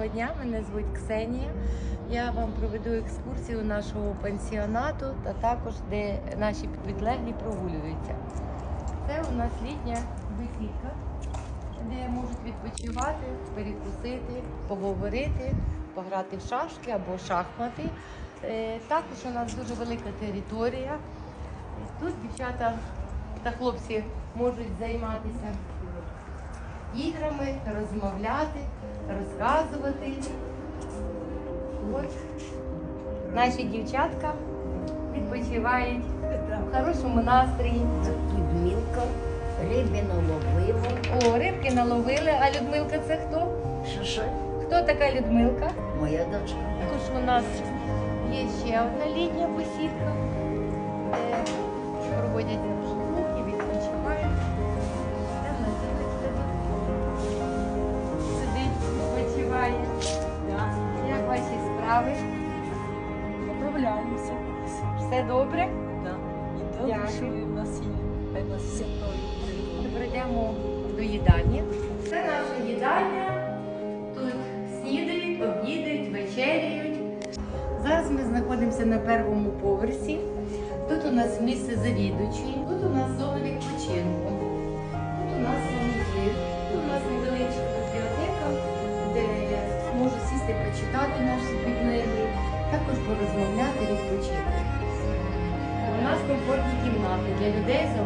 Доброго дня, мене звуть Ксенія. Я вам проведу екскурсію нашого пансіонату та також де наші підлеглі прогулюються. Це у нас літня бесідка, де можуть відпочивати, перекусити, поговорити, пограти в шашки або шахмати. Е, Також у нас дуже велика територія. Тут дівчата та хлопці можуть займатися іграми, розмовляти, розказувати. От наші дівчатка відпочивають в хорошому настрої. Людмилка, рибину ловила. О, рибки наловили. А Людмилка це хто? Що що? Хто така Людмилка? Моя дочка. Також у нас є ще одна літня посідка, де проводять справи? Поправляємося. Все добре? Да. І Дякую. добре, що в нас є певна святої. Тепер йдемо до їдальні. Це наша їдальня. Тут снідають, обідають, вечеряють. Зараз ми знаходимося на першому поверсі. Тут у нас місце завідувачі, тут у нас зона відпочинку, тут у нас санузел, тут у нас невеличка бібліотека, де можуть сісти почитати наші підлеглі, також порозмовляти, відпочити. У нас комфортні кімнати для людей з